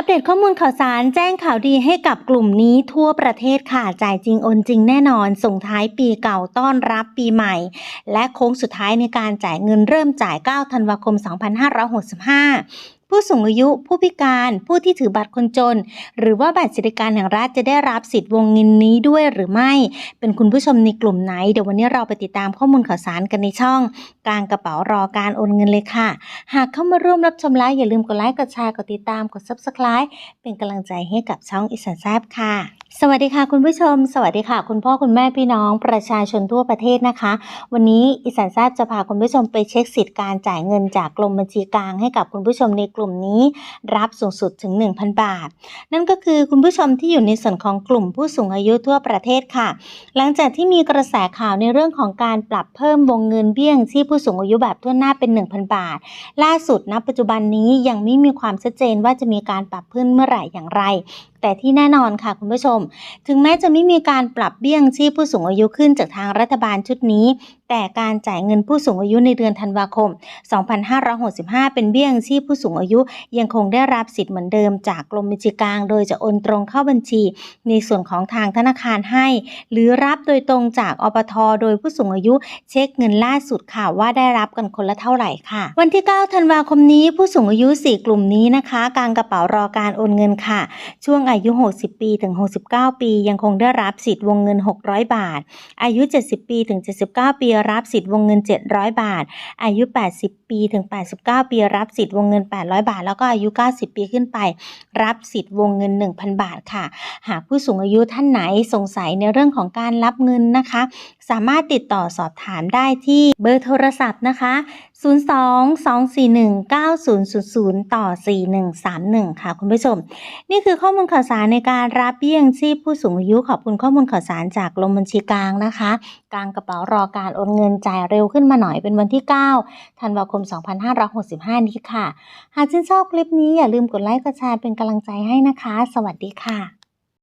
อัปเดตข้อมูลข่าวสารแจ้งข่าวดีให้กับกลุ่มนี้ทั่วประเทศค่ะ จ่ายจริงโอนจริงแน่นอน ส่งท้ายปีเก่าต้อนรับปีใหม่ และโค้งสุดท้ายในการจ่ายเงินเริ่มจ่าย 9 ธันวาคม 2565 ผู้สูงอายุ ผู้พิการ ผู้ที่ถือบัตรคนจน หรือว่าบัตรสวัสดิการแห่งรัฐจะได้รับสิทธิ์วงเงินนี้ด้วยหรือไม่ เป็นคุณผู้ชมในกลุ่มไหน เดี๋ยววันนี้เราไปติดตามข้อมูลข่าวสารกันในช่อง กลางกระเป๋ารอการโอนเงินเลยค่ะ หากเข้ามาร่วมรับชมไลฟ์อย่าลืมกดไลค์ กดแชร์ กดติดตาม กด subscribe เป็นกำลังใจให้กับช่องอีสานแซบค่ะ สวัสดีค่ะคุณผู้ชม สวัสดีค่ะ คุณพ่อคุณแม่พี่น้องประชาชนทั่วประเทศนะคะ วันนี้อีสานแซบจะพาคุณผู้ชมไปเช็คสิทธิ์การจ่ายเงินจากกรมบัญชีกลางให้กับคุณผู้ชมในกลุ่มนี้รับสูงสุดถึง 1,000 บาท นั่นก็คือคุณผู้ชมที่อยู่ในส่วนของกลุ่มผู้สูงอายุทั่วประเทศค่ะ หลังจากที่มีกระแสข่าวในเรื่องของการปรับเพิ่มวงเงินเบี้ยงที่ผู้สูงอายุแบบทั่วหน้าเป็น 1,000 บาท ล่าสุดณปัจจุบันนี้ยังไม่มีความชัดเจนว่าจะมีการปรับเพิ่มเมื่อไหร่อย่างไร แต่ที่แน่นอนค่ะคุณผู้ชม ถึงแม้จะไม่มีการปรับเบี้ยงชีพผู้สูงอายุขึ้นจากทางรัฐบาลชุดนี้ แต่การจ่ายเงินผู้สูงอายุในเดือนธันวาคม 2565 เป็นเบี้ยงชีพผู้สูงอายุ ยังคงได้รับสิทธิ์เหมือนเดิมจากกรมบัญชีกลาง โดยจะโอนตรงเข้าบัญชี ในส่วนของทางธนาคารให้ หรือรับโดยตรงจากอปท โดยผู้สูงอายุเช็คเงินล่าสุดค่ะว่าได้รับกันคนละเท่าไหร่ค่ะ วันที่ 9 ธันวาคมนี้ผู้สูงอายุ 4 กลุ่มนี้นะคะกางกระเป๋ารอการโอนเงินค่ะ ช่วงอายุ 60 ปีถึง 69 ปี ยังคงได้รับสิทธิ์วงเงิน 600 บาท อายุ 70 ปีถึง 79 ปี รับสิทธิ์วงเงิน 700 บาท อายุ 80 ปีถึง 89 ปี รับสิทธิ์วงเงิน 800 บาท แล้วก็อายุ 90 ปีขึ้นไป รับสิทธิ์วงเงิน 1,000 บาทค่ะ หากผู้สูงอายุท่านไหนสงสัยในเรื่องของการรับเงินนะคะ สามารถติดต่อสอบถามได้ที่เบอร์โทรศัพท์นะคะ 02-241-9000 ต่อ 4131 ค่ะคุณผู้ชม นี่คือข้อมูลข่าวสารในการรับเบี้ยยังชีพผู้สูงอายุขอบคุณข้อมูลข่าวสารจากกรมบัญชีกลางนะคะ กลางกระเป๋ารอการโอนเงินจ่ายเร็วขึ้นมาหน่อยเป็นวันที่ 9 ธันวาคม 2565 นี้ค่ะ หากชื่นชอบคลิปนี้อย่าลืมกดไลค์กดแชร์เป็นกำลังใจให้นะคะ สวัสดีค่ะ